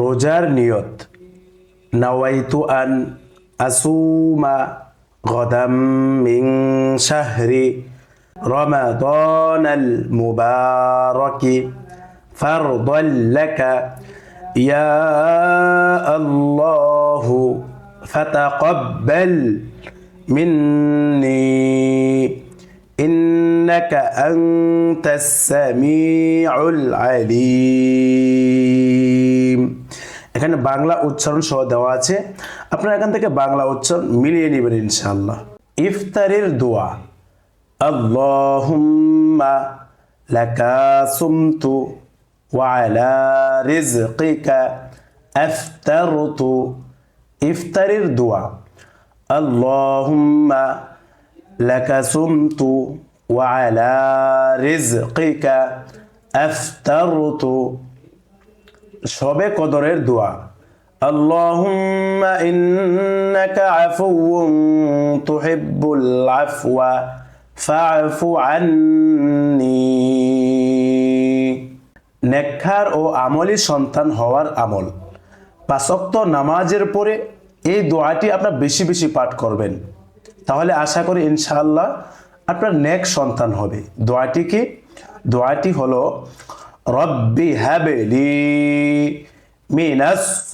রোজার নিয়ত নাওয়াইতু আন আসুমা গদাম মিং শাহরি رمضان المبارك فرضا لك يا الله فتقبل مني إنك أنت السميع العليم এখানে বাংলা উচ্চারণ সহ দেওয়া আছে আপনারা এখান থেকে বাংলা উচ্চারণ মিলিয়ে নেবেন ইনশাআল্লাহ ইফতারের দোয়া اللهم لك صمت وعلى رزقك أفطرت افطر الدعاء اللهم لك صمت وعلى رزقك أفطرت শবে কদরের দোয়া اللهم إنك عفو تحب العفو فاعف عني নেককার ও আমলি সন্তান হওয়ার আমল পাঁচক্ত নামাজের পরে এই দোয়াটি আপনার বেশি বেশি পাঠ করবেন তাহলে আশা করি ইনশাআল্লাহ আপনার নেক সন্তান হবে দোয়াটি কি দোয়াটি হলো رب هب لي من الصالحين